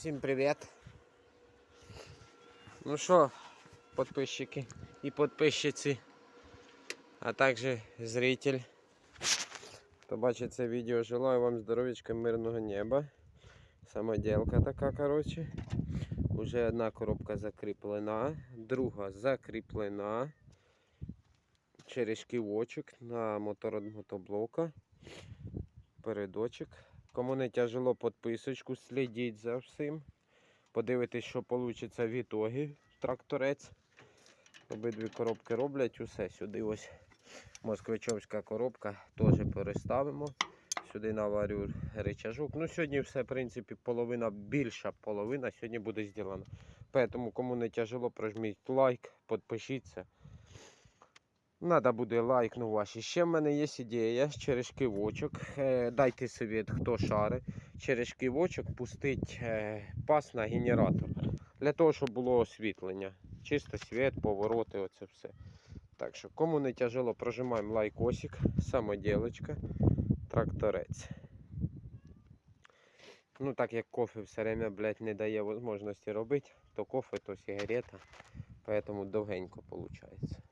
Всім привіт. Ну що, підписчики і підписчиці, а також зритель. Хто бачить це відео, желаю вам здоров'ячка, мирного неба. Самоділка така, коротше. Уже одна коробка закріплена, друга закріплена через ківочок на мотор від. Передочок. Кому не тяжело підписочку, слідіть за всім. Подивитись, що вийде в ітогі тракторець. Обидві коробки роблять, усе сюди ось москвичовська коробка теж переставимо. Сюди наварю речажок. Ну, сьогодні все, в принципі, половина, більша половина сьогодні буде зроблена. Тому, кому не тяжело, прожміть лайк, підпишіться. Надо буде лайкнув ваші. Ще в мене є ідея через кивочок. Е, дайте совет, хто шари. Через кивочок пустить е, пас на генератор. Для того, щоб було освітлення. Чисто світ, повороти, оце все. Так що, кому не тяжело, прожимаємо лайкосик, самоділочка, тракторець. Ну, так як кофе все время, блядь, не дає можливості робити, то кофе, то сигарета. Поэтому довгенько виходить.